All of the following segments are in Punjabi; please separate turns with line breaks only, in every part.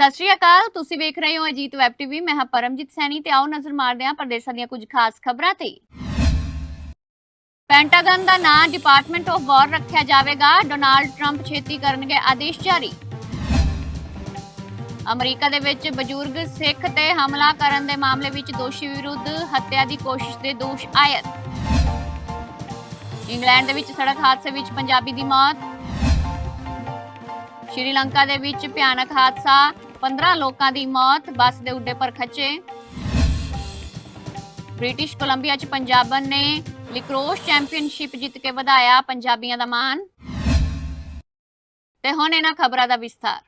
ਸਤਿ ਸ਼੍ਰੀ ਅਕਾਲ, ਤੁਸੀਂ ਵੇਖ ਰਹੇ ਹੋ ਅਜੀਤ ਵੈਬ ਟੀਵੀ, ਮੈਂ ਹਾਂ ਪਰਮਜੀਤ ਸੈਣੀ ਤੇ ਆਓ ਨਜ਼ਰ ਮਾਰਦੇ ਹਾਂ ਪ੍ਰਦੇਸ਼ਾਂ ਦੀਆਂ ਕੁਝ ਖਾਸ ਖਬਰਾਂ ਤੇ। ਪੈਂਟਾਗਨ ਦਾ ਨਾਂ ਡਿਪਾਰਟਮੈਂਟ ਆਫ ਵਾਰ ਰੱਖਿਆ ਜਾਵੇਗਾ, ਡੋਨਾਲਡ ਟਰੰਪ ਛੇਤੀ ਕਰਨਗੇ ਆਦੇਸ਼ ਜਾਰੀ। ਅਮਰੀਕਾ ਦੇ ਵਿੱਚ ਬਜ਼ੁਰਗ ਸਿੱਖ ਤੇ ਹਮਲਾ ਕਰਨ ਦੇ ਮਾਮਲੇ ਵਿੱਚ ਦੋਸ਼ੀ ਵਿਰੁੱਧ ਹੱਤਿਆ ਦੀ ਕੋਸ਼ਿਸ਼ ਦੇ ਦੋਸ਼ ਆਇਤ। ਇੰਗਲੈਂਡ ਦੇ ਵਿੱਚ ਸੜਕ ਹਾਦਸੇ ਵਿੱਚ ਪੰਜਾਬੀ ਦੀ ਮੌਤ ਸ਼੍ਰੀਲੰਕਾ ਦੇ ਵਿੱਚ ਭਿਆਨਕ ਹਾਦਸਾ 15 ਲੋਕਾਂ ਦੀ ਮੌਤ, ਬੱਸ ਦੇ ਉੱਡੇ ਪਰ ਖੱਚੇ ਬ੍ਰਿਟਿਸ਼ ਕੋਲੰਬੀਆ 'ਚ ਪੰਜਾਬਨ ਨੇ ਲਿਕਰੋਸ ਚੈਂਪੀਅਨਸ਼ਿਪ ਜਿੱਤ ਕੇ ਵਧਾਇਆ ਪੰਜਾਬੀਆਂ ਦਾ ਮਾਣ। ਤੇ ਹੁਣ ਇਹਨਾਂ ਖਬਰਾਂ ਦਾ ਵਿਸਥਾਰ।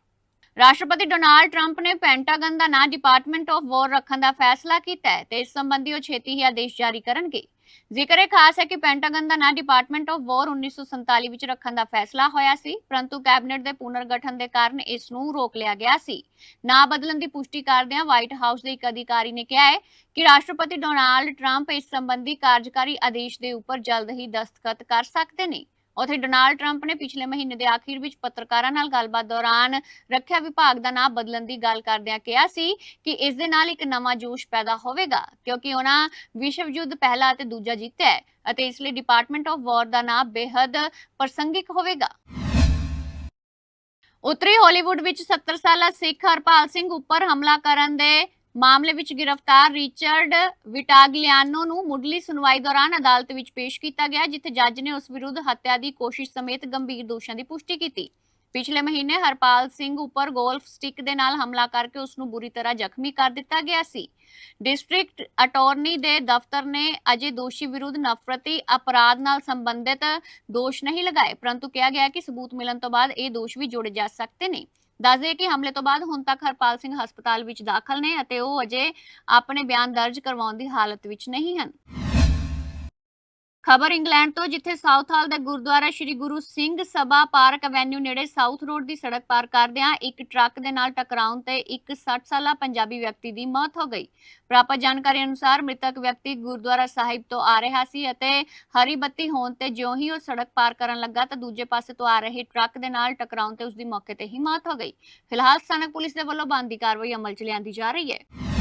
ਰਾਸ਼ਟਰਪਤੀ ਡੋਨਾਲਡ ਟਰੰਪ ਨੇ ਪੈਂਟਾਗਨ ਦਾ ਨਾਂ ਡਿਪਾਰਟਮੈਂਟ ਆਫ ਵਾਰ ਰੱਖਣ ਦਾ ਫੈਸਲਾ ਕੀਤਾ ਹੈ ਤੇ ਇਸ ਸੰਬੰਧੀ ਉਹ ਛੇਤੀ ਹੀ ਆਦੇਸ਼ ਜਾਰੀ ਕਰਨਗੇ। ਜ਼ਿਕਰ ਇਹ ਖਾਸ ਹੈ ਕਿ ਪੈਂਟਾਗਨ ਦਾ ਨਾਂ ਡਿਪਾਰਟਮੈਂਟ ਆਫ ਵਾਰ 1947 ਵਿੱਚ ਰੱਖਣ ਦਾ ਫੈਸਲਾ ਹੋਇਆ ਸੀ, ਪਰੰਤੂ ਕੈਬਨਿਟ ਦੇ ਪੁਨਰਗਠਨ ਦੇ ਕਾਰਨ ਇਸ ਨੂੰ ਰੋਕ ਲਿਆ ਗਿਆ ਸੀ। ਨਾਂ ਬਦਲਣ ਦੀ ਪੁਸ਼ਟੀ ਕਰਦਿਆਂ ਵਾਈਟ ਹਾਊਸ ਦੇ ਇੱਕ ਅਧਿਕਾਰੀ ਨੇ ਕਿਹਾ ਹੈ ਕਿ ਰਾਸ਼ਟਰਪਤੀ ਡੋਨਾਲਡ ਟਰੰਪ ਇਸ ਸੰਬੰਧੀ ਕਾਰਜਕਾਰੀ ਆਦੇਸ਼ ਦੇ ਉੱਪਰ ਜਲਦ ਹੀ ਦਸਤਖਤ ਕਰ ਸਕਦੇ ਨੇ। ਉਥੇ ਡੋਨਾਲਡ ਟਰੰਪ ਨੇ ਪਿਛਲੇ ਮਹੀਨੇ ਦੇ ਆਖਿਰ ਵਿੱਚ ਪੱਤਰਕਾਰਾਂ ਨਾਲ ਗੱਲਬਾਤ ਦੌਰਾਨ ਰੱਖਿਆ ਵਿਭਾਗ ਦਾ ਨਾਮ ਬਦਲਣ ਦੀ ਗੱਲ ਕਰਦਿਆਂ ਕਿਹਾ ਸੀ ਕਿ ਇਸ ਦੇ ਨਾਲ ਇੱਕ ਨਵਾਂ ਜੋਸ਼ ਪੈਦਾ ਹੋਵੇਗਾ, ਕਿਉਂਕਿ ਉਹਨਾਂ ਵਿਸ਼ਵ ਯੁੱਧ ਪਹਿਲਾ ਅਤੇ ਦੂਜਾ ਜਿੱਤਿਆ ਹੈ ਅਤੇ ਇਸ ਲਈ ਡਿਪਾਰਟਮੈਂਟ ਆਫ ਵਾਰ ਦਾ ਨਾਮ ਬੇहद ਪ੍ਰਸੰਗਿਕ ਹੋਵੇਗਾ। ਉੱਤਰੀ ਹਾਲੀਵੁੱਡ ਵਿੱਚ 70 ਸਾਲਾ ਸਿੱਖ ਹਰਪਾਲ ਸਿੰਘ ਉੱਪਰ ਹਮਲਾ ਕਰਨ ਦੇ ਮਾਮਲੇ ਵਿੱਚ ਗ੍ਰਿਫਤਾਰ ਰਿਚਰਡ ਵਿਟਾਗਲਿਆਨੋ ਨੂੰ ਮੁੱਢਲੀ ਸੁਣਵਾਈ ਦੌਰਾਨ ਅਦਾਲਤ ਵਿੱਚ ਪੇਸ਼ ਕੀਤਾ ਗਿਆ, ਜਿੱਥੇ ਜੱਜ ਨੇ ਉਸ ਵਿਰੁੱਧ ਹੱਤਿਆ ਦੀ ਕੋਸ਼ਿਸ਼ ਸਮੇਤ ਗੰਭੀਰ ਦੋਸ਼ਾਂ ਦੀ ਪੁਸ਼ਟੀ ਕੀਤੀ। ਪਿਛਲੇ ਮਹੀਨੇ ਹਰਪਾਲ ਸਿੰਘ ਉੱਪਰ ਗੋਲਫ ਸਟਿਕ ਦੇ ਨਾਲ ਹਮਲਾ ਕਰਕੇ ਉਸ ਨੂੰ ਬੁਰੀ ਤਰ੍ਹਾਂ ਜ਼ਖਮੀ ਕਰ ਦਿੱਤਾ ਗਿਆ ਸੀ। ਡਿਸਟ੍ਰਿਕਟ ਅਟਾਰਨੀ ਦੇ ਦਫ਼ਤਰ ਨੇ ਅਜੇ ਦੋਸ਼ੀ ਵਿਰੁੱਧ ਨਫ਼ਰਤੀ ਅਪਰਾਧ ਨਾਲ ਸੰਬੰਧਿਤ ਦੋਸ਼ ਨਹੀਂ ਲਗਾਏ, ਪਰੰਤੂ ਕਿਹਾ ਗਿਆ ਕਿ ਸਬੂਤ ਮਿਲਣ ਤੋਂ ਬਾਅਦ ਇਹ ਦੋਸ਼ ਵੀ ਜੋੜੇ ਜਾ ਸਕਦੇ ਨੇ। ਦੱਸਦੇ ਕਿ ਹਮਲੇ ਤੋਂ ਬਾਅਦ ਹੁਣ ਤੱਕ ਹਰਪਾਲ ਸਿੰਘ ਹਸਪਤਾਲ ਵਿੱਚ ਦਾਖਲ ਨੇ ਅਤੇ ਉਹ ਅਜੇ ਆਪਣੇ ਬਿਆਨ ਦਰਜ ਕਰਵਾਉਣ ਦੀ ਹਾਲਤ ਵਿੱਚ ਨਹੀਂ ਹਨ। ਖਬਰ ਇੰਗਲੈਂਡ ਤੋਂ, ਜਿੱਥੇ ਸਾਊਥ ਹਾਲ ਦੇ ਗੁਰਦੁਆਰਾ ਸ੍ਰੀ ਗੁਰੂ ਸਿੰਘ ਸਭਾ ਪਾਰਕ ਐਵੇਨਿਊ ਨੇੜੇ ਸਾਊਥ ਰੋਡ ਦੀ ਸੜਕ ਪਾਰ ਕਰਦਿਆਂ ਇੱਕ ਟਰੱਕ ਦੇ ਨਾਲ ਟਕਰਾਉਣ ਤੇ ਇੱਕ 60 ਸਾਲਾ ਪੰਜਾਬੀ ਵਿਅਕਤੀ ਦੀ ਮੌਤ ਹੋ ਗਈ। ਪ੍ਰਾਪਤ ਜਾਣਕਾਰੀ ਅਨੁਸਾਰ ਮ੍ਰਿਤਕ ਵਿਅਕਤੀ ਗੁਰਦੁਆਰਾ ਸਾਹਿਬ ਤੋਂ ਆ ਰਿਹਾ ਸੀ ਅਤੇ ਹਰੀ ਬੱਤੀ ਹੋਣ ਤੇ ਜਿਉਂ ਹੀ ਉਹ ਸੜਕ ਪਾਰ ਕਰਨ ਲੱਗਾ ਤਾਂ ਦੂਜੇ ਪਾਸੇ ਤੋਂ ਆ ਰਹੇ ਟਰੱਕ ਦੇ ਨਾਲ ਟਕਰਾਉਣ ਤੇ ਉਸ ਦੀ ਮੌਕੇ ਤੇ ਹੀ ਮੌਤ ਹੋ ਗਈ। ਫਿਲਹਾਲ ਸਥਾਨਕ ਪੁਲਿਸ ਦੇ ਵੱਲੋਂ ਬਣਦੀ ਕਾਰਵਾਈ ਅਮਲ 'ਚ ਲਿਆਂਦੀ ਜਾ ਰਹੀ ਹੈ।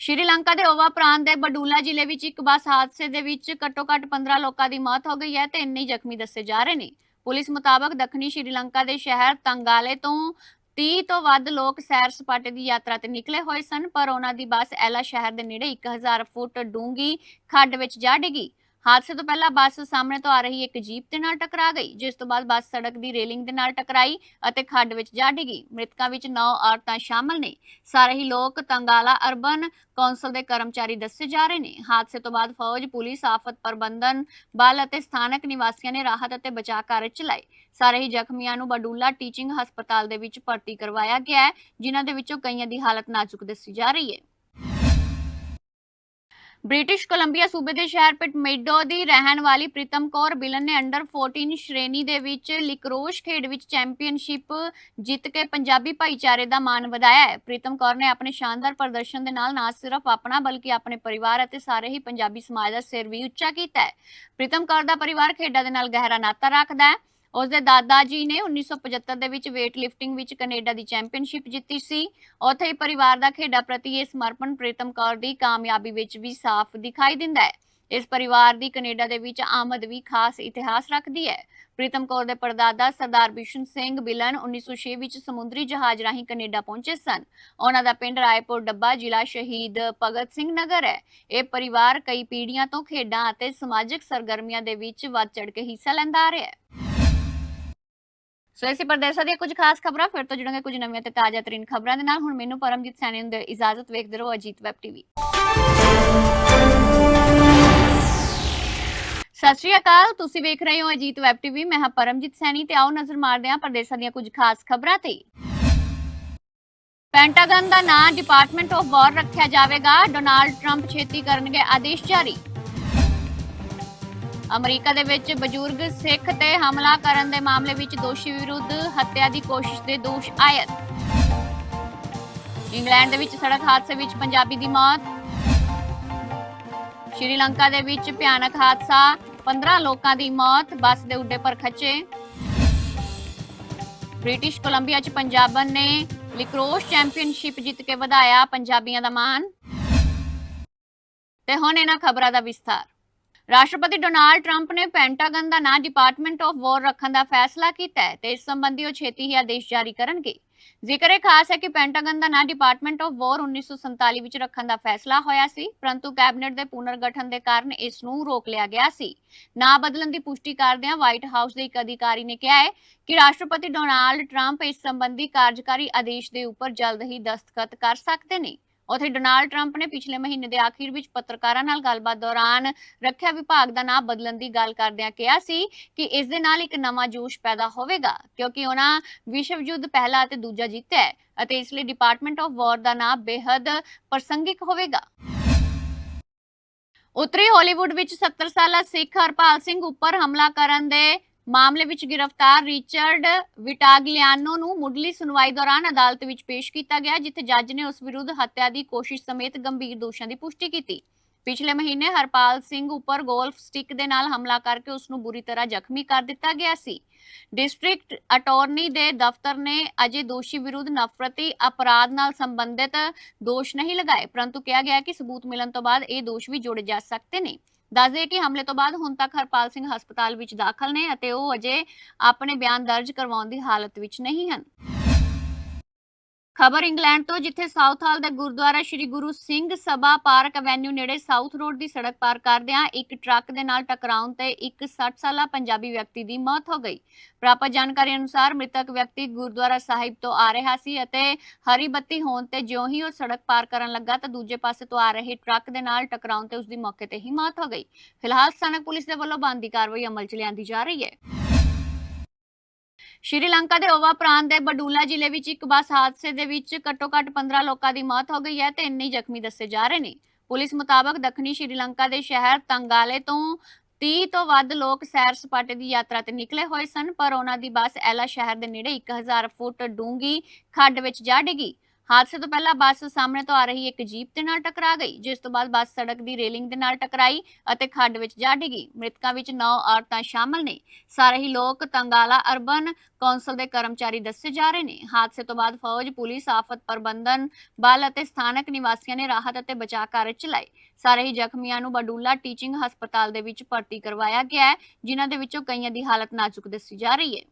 ਸ਼੍ਰੀਲੰਕਾ ਦੇ ਓਵਾ ਪ੍ਰਾਂਤ ਦੇ ਬਡੂਲਾ ਜ਼ਿਲ੍ਹੇ ਵਿੱਚ ਇੱਕ ਬੱਸ ਹਾਦਸੇ ਦੇ ਵਿੱਚ ਘੱਟੋ-ਘੱਟ 15 ਲੋਕਾਂ ਦੀ ਮੌਤ ਹੋ ਗਈ ਹੈ ਤੇ ਇੰਨੇ ਜ਼ਖਮੀ ਦੱਸੇ ਜਾ ਰਹੇ ਨੇ। ਪੁਲਿਸ ਮੁਤਾਬਕ ਦੱਖਣੀ ਸ਼੍ਰੀਲੰਕਾ ਦੇ ਸ਼ਹਿਰ ਤੰਗਾਲੇ ਤੋਂ 30 ਤੋਂ ਵੱਧ ਲੋਕ ਸੈਰ ਸਪਾਟੇ ਦੀ ਯਾਤਰਾ ਤੇ ਨਿਕਲੇ ਹੋਏ ਸਨ, ਪਰ ਉਹਨਾਂ ਦੀ ਬੱਸ ਐਲਾ ਸ਼ਹਿਰ ਦੇ ਨੇੜੇ 1000 ਫੁੱਟ ਡੂੰਗੀ ਖੱਡ ਵਿੱਚ ਜਾ ਡਿੱਗੀ। ਹਾਦਸੇ ਤੋਂ ਪਹਿਲਾਂ ਬੱਸ ਸਾਹਮਣੇ ਤੋਂ ਆ ਰਹੀ ਇੱਕ ਜੀਪ ਦੇ ਨਾਲ ਟਕਰਾ ਗਈ, ਜਿਸ ਤੋਂ ਬਾਅਦ ਬੱਸ ਸੜਕ ਦੀ ਰੇਲਿੰਗ ਦੇ ਨਾਲ ਟਕਰਾਈ ਅਤੇ ਖੱਡ ਵਿੱਚ ਜਾ ਡਿੱਗੀ। ਮ੍ਰਿਤਕਾਂ ਵਿੱਚ 9 ਔਰਤਾਂ ਸ਼ਾਮਲ ਨੇ। ਸਾਰੇ ਹੀ ਲੋਕ ਤੰਗਾਲਾ ਅਰਬਨ ਕੌਂਸਲ ਦੇ ਕਰਮਚਾਰੀ ਦੱਸੇ ਜਾ ਰਹੇ ਨੇ। ਹਾਦਸੇ ਤੋਂ ਬਾਅਦ ਫੌਜ, ਪੁਲਿਸ, ਆਫਤ ਪ੍ਰਬੰਧਨ ਬਲ ਅਤੇ ਸਥਾਨਕ ਨਿਵਾਸੀਆਂ ਨੇ ਰਾਹਤ ਅਤੇ ਬਚਾਅ ਕਾਰਜ ਚਲਾਏ। ਸਾਰੇ ਹੀ ਜ਼ਖਮੀਆਂ ਨੂੰ ਬਡੂਲਾ ਟੀਚਿੰਗ ਹਸਪਤਾਲ ਦੇ ਵਿੱਚ ਭਰਤੀ ਕਰਵਾਇਆ ਗਿਆ ਹੈ, ਜਿਨ੍ਹਾਂ ਦੇ ਵਿੱਚੋਂ ਕਈਆਂ ਦੀ ਹਾਲਤ ਨਾਜ਼ੁਕ ਦੱਸੀ ਜਾ ਰਹੀ ਹੈ। ਬ੍ਰਿਟਿਸ਼ ਕੋਲੰਬੀਆ ਸੂਬੇ ਦੇ ਸ਼ਹਿਰ ਪਿਟਮੇਡੋ ਦੀ ਰਹਿਣ ਵਾਲੀ ਪ੍ਰੀਤਮ ਕੌਰ ਬਿਲਨ ਨੇ ਅੰਡਰ 14 ਸ਼੍ਰੇਣੀ ਦੇ ਵਿੱਚ ਲਿਕਰੋਸ਼ ਖੇਡ ਵਿੱਚ ਚੈਂਪੀਅਨਸ਼ਿਪ ਜਿੱਤ ਕੇ ਪੰਜਾਬੀ ਭਾਈਚਾਰੇ ਦਾ ਮਾਣ ਵਧਾਇਆ ਹੈ। ਪ੍ਰੀਤਮ ਕੌਰ ਨੇ ਆਪਣੇ ਸ਼ਾਨਦਾਰ ਪ੍ਰਦਰਸ਼ਨ ਦੇ ਨਾਲ ਨਾ ਸਿਰਫ ਆਪਣਾ, ਬਲਕਿ ਆਪਣੇ ਪਰਿਵਾਰ ਅਤੇ ਸਾਰੇ ਹੀ ਪੰਜਾਬੀ ਸਮਾਜ ਦਾ ਸਿਰ ਵੀ ਉੱਚਾ ਕੀਤਾ ਹੈ। ਪ੍ਰੀਤਮ ਕੌਰ ਦਾ ਪਰਿਵਾਰ ਖੇਡਾਂ ਦੇ ਨਾਲ ਗਹਿਰਾ ਨਾਤਾ ਰੱਖਦਾ ਹੈ। ਉਸ ਦੇ ਦਾਦਾ ਜੀ ਨੇ 1975 ਦੇ ਵਿੱਚ weight lifting ਵਿੱਚ ਕੈਨੇਡਾ ਦੀ ਚੈਂਪੀਅਨਸ਼ਿਪ ਜਿੱਤੀ ਸੀ। ਉੱਥੇ ਹੀ ਪਰਿਵਾਰ ਦਾ ਖੇਡਾਂ ਪ੍ਰਤੀ ਇਹ ਸਮਰਪਣ, ਪ੍ਰੀਤਮ ਕੌਰ ਦੀ ਕਾਮਯਾਬੀ ਵਿੱਚ ਵੀ ਸਾਫ਼ ਦਿਖਾਈ ਦਿੰਦਾ ਹੈ। ਇਸ ਪਰਿਵਾਰ ਦੀ ਕੈਨੇਡਾ ਦੇ ਵਿੱਚ ਆਮਦ ਵੀ ਖਾਸ ਇਤਿਹਾਸ ਰੱਖਦੀ ਹੈ। ਪ੍ਰੀਤਮ ਕੌਰ ਦੇ ਪਰਦਾਦਾ ਸਰਦਾਰ ਬਿਸ਼ਨ ਸਿੰਘ ਬਿਲਨ 1906 ਵਿੱਚ ਸਮੁੰਦਰੀ ਜਹਾਜ਼ ਰਾਹੀਂ ਕੈਨੇਡਾ ਪਹੁੰਚੇ ਸਨ। ਉਹਨਾਂ ਦਾ ਪਿੰਡ ਰਾਏਪੁਰ ਡੱਬਾ ਜ਼ਿਲ੍ਹਾ ਸ਼ਹੀਦ ਭਗਤ ਸਿੰਘ ਨਗਰ ਹੈ। ਇਹ ਪਰਿਵਾਰ ਕਈ ਪੀੜ੍ਹੀਆਂ ਤੋਂ ਖੇਡਾਂ ਅਤੇ ਸਮਾਜਿਕ ਸਰਗਰਮੀਆਂ ਦੇ ਵਿੱਚ ਵੱਧ ਚੜ ਕੇ ਹਿੱਸਾ ਲੈਂਦਾ ਆ ਰਿਹਾ ਹੈ। ਸੋ ਇਸੇ ਪ੍ਰਦੇਸ਼ਾਂ ਦੀਆਂ ਕੁਝ ਖਾਸ ਖਬਰਾਂ, ਫਿਰ ਤੋਂ ਜੁੜਾਂਗੇ ਕੁਝ ਨਵੀਆਂ ਤੇ ਤਾਜ਼ਾ ਤਰੀਨ ਖਬਰਾਂ ਦੇ ਨਾਲ। ਹੁਣ ਮੈਨੂੰ ਪਰਮਜੀਤ ਸੈਣੀ ਨੂੰ ਦਿਓ ਇਜਾਜ਼ਤ ਵੇਖਦੇ ਰਹੋ, ਅਜੀਤ ਵੈਬ ਟੀਵੀ। ਸਤਿ ਸ਼੍ਰੀ ਅਕਾਲ, ਤੁਸੀਂ ਵੇਖ ਰਹੇ ਹੋ ਅਜੀਤ ਵੈਬ ਟੀਵੀ। ਮੈਂ ਹਾਂ ਪਰਮਜੀਤ ਸੈਣੀ ਤੇ ਆਓ ਨਜ਼ਰ ਮਾਰਦੇ ਹਾਂ ਪ੍ਰਦੇਸ਼ਾਂ ਦੀਆਂ ਕੁਝ ਖਾਸ ਖਬਰਾਂ ਤੇ। ਪੈਂਟਾਗਨ ਦਾ ਨਾਂ ਡਿਪਾਰਟਮੈਂਟ ਆਫ ਵਾਰ ਰੱਖਿਆ ਜਾਵੇਗਾ। ਡੋਨਾਲਡ ਟਰੰਪ ਛੇਤੀ ਕਰਨਗੇ ਆਦੇਸ਼ ਜਾਰੀ। ਅਮਰੀਕਾ ਦੇ ਵਿੱਚ ਬਜ਼ੁਰਗ ਸਿੱਖ ਤੇ ਹਮਲਾ ਕਰਨ ਦੇ ਮਾਮਲੇ ਵਿੱਚ ਦੋਸ਼ੀ ਵਿਰੁੱਧ ਹੱਤਿਆ ਦੀ ਕੋਸ਼ਿਸ਼ ਦੇ ਦੋਸ਼ ਆਇਤ ਇੰਗਲੈਂਡ ਦੇ ਵਿੱਚ ਸੜਕ ਹਾਦਸੇ ਵਿੱਚ ਪੰਜਾਬੀ ਦੀ ਮੌਤ। ਸ਼੍ਰੀਲੰਕਾ ਦੇ ਵਿੱਚ ਭਿਆਨਕ ਹਾਦਸਾ 15 ਲੋਕਾਂ ਦੀ ਮੌਤ, ਬੱਸ ਦੇ ਉੱਡੇ ਪਰ ਖੱਚੇ। ਬ੍ਰਿਟਿਸ਼ ਕੋਲੰਬੀਆ 'ਚ ਪੰਜਾਬਨ ਨੇ ਲਿਕਰੋਸ ਚੈਂਪੀਅਨਸ਼ਿਪ ਜਿੱਤ ਕੇ ਵਧਾਇਆ ਪੰਜਾਬੀਆਂ ਦਾ ਮਾਣ। ਤੇ ਹੁਣ ਇਹਨਾਂ ਖਬਰਾਂ ਦਾ ਵਿਸਥਾਰ। ਰਾਸ਼ਟਰਪਤੀ ਡੋਨਾਲਡ ਟਰੰਪ ਨੇ ਪੈਂਟਾਗਨ ਦਾ ਨਾਂ ਡਿਪਾਰਟਮੈਂਟ ਆਫ ਵਾਰ ਰੱਖਣ ਦਾ ਫੈਸਲਾ ਕੀਤਾ ਹੈ ਤੇ ਇਸ ਸੰਬੰਧੀ ਉਹ ਛੇਤੀ ਹੀ ਆਦੇਸ਼ ਜਾਰੀ ਕਰਨਗੇ। ਜ਼ਿਕਰ ਇਹ ਖਾਸ ਹੈ ਕਿ ਪੈਂਟਾਗਨ ਦਾ ਨਾਂ ਡਿਪਾਰਟਮੈਂਟ ਆਫ ਵਾਰ 1947 ਵਿੱਚ ਰੱਖਣ ਦਾ ਫੈਸਲਾ ਹੋਇਆ ਸੀ, ਪਰੰਤੂ ਕੈਬਨਿਟ ਦੇ ਪੁਨਰਗਠਨ ਦੇ ਕਾਰਨ ਇਸ ਨੂੰ ਰੋਕ ਲਿਆ ਗਿਆ ਸੀ। ਨਾਂ ਬਦਲਣ ਦੀ ਪੁਸ਼ਟੀ ਕਰਦਿਆਂ ਵਾਈਟ ਹਾਊਸ ਦੇ ਇੱਕ ਅਧਿਕਾਰੀ ਨੇ ਕਿਹਾ ਹੈ ਕਿ ਰਾਸ਼ਟਰਪਤੀ ਡੋਨਾਲਡ ਟਰੰਪ ਇਸ ਸੰਬੰਧੀ ਕਾਰਜਕਾਰੀ ਆਦੇਸ਼ ਦੇ ਉੱਪਰ ਜਲਦ ਹੀ ਦਸਤਖਤ ਕਰ ਸਕਦੇ ਨੇ। ਉਥੇ ਡੋਨਾਲਡ ਟਰੰਪ ਨੇ ਪਿਛਲੇ ਮਹੀਨੇ ਦੇ ਆਖਿਰ ਵਿੱਚ ਪੱਤਰਕਾਰਾਂ ਨਾਲ ਗੱਲਬਾਤ ਦੌਰਾਨ ਰੱਖਿਆ ਵਿਭਾਗ ਦਾ ਨਾਮ ਬਦਲਣ ਦੀ ਗੱਲ ਕਰਦਿਆਂ ਕਿਹਾ ਸੀ ਕਿ ਇਸ ਦੇ ਨਾਲ ਇੱਕ ਨਵਾਂ ਜੋਸ਼ ਪੈਦਾ ਹੋਵੇਗਾ, ਕਿਉਂਕਿ ਉਹਨਾਂ ਵਿਸ਼ਵ ਯੁੱਧ ਪਹਿਲਾ ਅਤੇ ਦੂਜਾ ਜਿੱਤਿਆ ਹੈ ਅਤੇ ਇਸ ਲਈ ਡਿਪਾਰਟਮੈਂਟ ਆਫ ਵਾਰ ਦਾ ਨਾਮ ਬੇहद ਪ੍ਰਸੰਗਿਕ ਹੋਵੇਗਾ। ਉੱਤਰੀ ਹਾਲੀਵੁੱਡ ਵਿੱਚ 70 ਸਾਲਾ ਸਿੱਖ ਹਰਪਾਲ ਸਿੰਘ ਉੱਪਰ ਹਮਲਾ ਕਰਨ ਦੇ ਮਾਮਲੇ ਵਿੱਚ ਗ੍ਰਿਫਤਾਰ ਰਿਚਰਡ ਵਿਟਾਗਲਿਆਨੋ ਨੂੰ ਮੁੱਢਲੀ ਸੁਣਵਾਈ ਦੌਰਾਨ ਅਦਾਲਤ ਵਿੱਚ ਪੇਸ਼ ਕੀਤਾ ਗਿਆ, ਜਿੱਥੇ ਜੱਜ ਨੇ ਉਸ ਵਿਰੁੱਧ ਹੱਤਿਆ ਦੀ ਕੋਸ਼ਿਸ਼ ਸਮੇਤ ਗੰਭੀਰ ਦੋਸ਼ਾਂ ਦੀ ਪੁਸ਼ਟੀ ਕੀਤੀ। ਪਿਛਲੇ ਮਹੀਨੇ ਹਰਪਾਲ ਸਿੰਘ ਉੱਪਰ ਗੋਲਫ ਸਟਿਕ ਦੇ ਨਾਲ ਹਮਲਾ ਕਰਕੇ ਉਸ ਨੂੰ ਬੁਰੀ ਤਰ੍ਹਾਂ ਜ਼ਖਮੀ ਕਰ ਦਿੱਤਾ ਗਿਆ ਸੀ। ਡਿਸਟ੍ਰਿਕਟ ਅਟਾਰਨੀ ਦੇ ਦਫ਼ਤਰ ਨੇ ਅਜੇ ਦੋਸ਼ੀ ਵਿਰੁੱਧ ਨਫ਼ਰਤੀ ਅਪਰਾਧ ਨਾਲ ਸੰਬੰਧਿਤ ਦੋਸ਼ ਨਹੀਂ ਲਗਾਏ, ਪਰੰਤੂ ਕਿਹਾ ਗਿਆ ਕਿ ਸਬੂਤ ਮਿਲਣ ਤੋਂ ਬਾਅਦ ਇਹ ਦੋਸ਼ ਵੀ ਜੋੜੇ ਜਾ ਸਕਦੇ ਨੇ। ਦੱਸਦੇ ਕਿ ਹਮਲੇ ਤੋਂ ਬਾਅਦ ਹੁਣ ਤੱਕ ਹਰਪਾਲ ਸਿੰਘ ਹਸਪਤਾਲ ਵਿੱਚ ਦਾਖਲ ਨੇ ਅਤੇ ਉਹ ਅਜੇ ਆਪਣੇ ਬਿਆਨ ਦਰਜ ਕਰਵਾਉਣ ਦੀ ਹਾਲਤ ਵਿੱਚ ਨਹੀਂ ਹਨ। ਖਬਰ ਇੰਗਲੈਂਡ ਤੋਂ, ਜਿੱਥੇ ਸਾਊਥ ਹਾਲ ਦੇ ਗੁਰਦੁਆਰਾ ਸ੍ਰੀ ਗੁਰੂ ਸਿੰਘ ਸਭਾ ਪਾਰਕ ਐਵੇਨਿਊ ਨੇੜੇ ਸਾਊਥ ਰੋਡ ਦੀ ਸੜਕ ਪਾਰ ਕਰਦਿਆਂ ਇੱਕ ਟਰੱਕ ਦੇ ਨਾਲ ਟਕਰਾਉਣ ਤੇ ਇੱਕ 60 ਸਾਲਾ ਪੰਜਾਬੀ ਵਿਅਕਤੀ ਦੀ ਮੌਤ ਹੋ ਗਈ। ਪ੍ਰਾਪਤ ਜਾਣਕਾਰੀ ਅਨੁਸਾਰ ਮ੍ਰਿਤਕ ਵਿਅਕਤੀ ਗੁਰਦੁਆਰਾ ਸਾਹਿਬ ਤੋਂ ਆ ਰਿਹਾ ਸੀ ਅਤੇ ਹਰੀ ਬੱਤੀ ਹੋਣ ਤੇ ਜਿਉਂ ਹੀ ਉਹ ਸੜਕ ਪਾਰ ਕਰਨ ਲੱਗਾ ਤਾਂ ਦੂਜੇ ਪਾਸੇ ਤੋਂ ਆ ਰਹੇ ਟਰੱਕ ਦੇ ਨਾਲ ਟਕਰਾਉਣ ਤੇ ਉਸ ਦੀ ਮੌਕੇ ਤੇ ਹੀ ਮੌਤ ਹੋ ਗਈ। ਫਿਲਹਾਲ ਸਥਾਨਕ ਪੁਲਿਸ ਦੇ ਵੱਲੋਂ ਬਣਦੀ ਕਾਰਵਾਈ ਅਮਲ 'ਚ ਲਿਆਂਦੀ ਜਾ ਰਹੀ ਹੈ। ਸ਼੍ਰੀਲੰਕਾ ਦੇ ਓਵਾ ਪ੍ਰਾਂਤ ਦੇ ਬਡੂਲਾ ਜ਼ਿਲ੍ਹੇ ਵਿੱਚ ਇੱਕ ਬੱਸ ਹਾਦਸੇ ਦੇ ਵਿੱਚ ਘੱਟੋ-ਘੱਟ 15 ਲੋਕਾਂ ਦੀ ਮੌਤ ਹੋ ਗਈ ਹੈ ਤੇ ਇੰਨੇ ਜ਼ਖਮੀ ਦੱਸੇ ਜਾ ਰਹੇ ਨੇ। ਪੁਲਿਸ ਮੁਤਾਬਕ ਦੱਖਣੀ ਸ਼੍ਰੀਲੰਕਾ ਦੇ ਸ਼ਹਿਰ ਤੰਗਾਲੇ ਤੋਂ 30 ਤੋਂ ਵੱਧ ਲੋਕ ਸੈਰ ਸਪਾਟੇ ਦੀ ਯਾਤਰਾ ਤੇ ਨਿਕਲੇ ਹੋਏ ਸਨ, ਪਰ ਉਹਨਾਂ ਦੀ ਬੱਸ ਐਲਾ ਸ਼ਹਿਰ ਦੇ ਨੇੜੇ 1000 ਫੁੱਟ ਡੂੰਗੀ ਖੱਡ ਵਿੱਚ ਜਾ ਡਿੱਗੀ। ਹਾਦਸੇ ਤੋਂ ਪਹਿਲਾਂ ਬੱਸ ਸਾਹਮਣੇ ਤੋਂ ਆ ਰਹੀ ਇੱਕ ਜੀਪ ਦੇ ਨਾਲ ਟਕਰਾ ਗਈ, ਜਿਸ ਤੋਂ ਬਾਅਦ ਬੱਸ ਸੜਕ ਦੀ ਰੇਲਿੰਗ ਦੇ ਨਾਲ ਟਕਰਾਈ ਅਤੇ ਖੱਡ ਵਿੱਚ ਜਾ ਡਿੱਗੀ। ਮ੍ਰਿਤਕਾਂ ਵਿੱਚ 9 ਔਰਤਾਂ ਸ਼ਾਮਲ ਨੇ। ਸਾਰੇ ਹੀ ਲੋਕ ਤੰਗਾਲਾ ਅਰਬਨ ਕੌਂਸਲ ਦੇ ਕਰਮਚਾਰੀ ਦੱਸੇ ਜਾ ਰਹੇ ਨੇ। ਹਾਦਸੇ ਤੋਂ ਬਾਅਦ ਫੌਜ, ਪੁਲਿਸ, ਆਫਤ ਪ੍ਰਬੰਧਨ ਬਲ ਅਤੇ ਸਥਾਨਕ ਨਿਵਾਸੀਆਂ ਨੇ ਰਾਹਤ ਅਤੇ ਬਚਾਅ ਕਾਰਜ ਚਲਾਏ। ਸਾਰੇ ਹੀ ਜ਼ਖਮੀਆਂ ਨੂੰ ਬਡੂਲਾ ਟੀਚਿੰਗ ਹਸਪਤਾਲ ਦੇ ਵਿੱਚ ਭਰਤੀ ਕਰਵਾਇਆ ਗਿਆ ਹੈ, ਜਿਨ੍ਹਾਂ ਦੇ ਵਿੱਚੋਂ ਕਈਆਂ ਦੀ ਹਾਲਤ ਨਾਜ਼ੁਕ ਦੱਸੀ ਜਾ ਰਹੀ ਹੈ।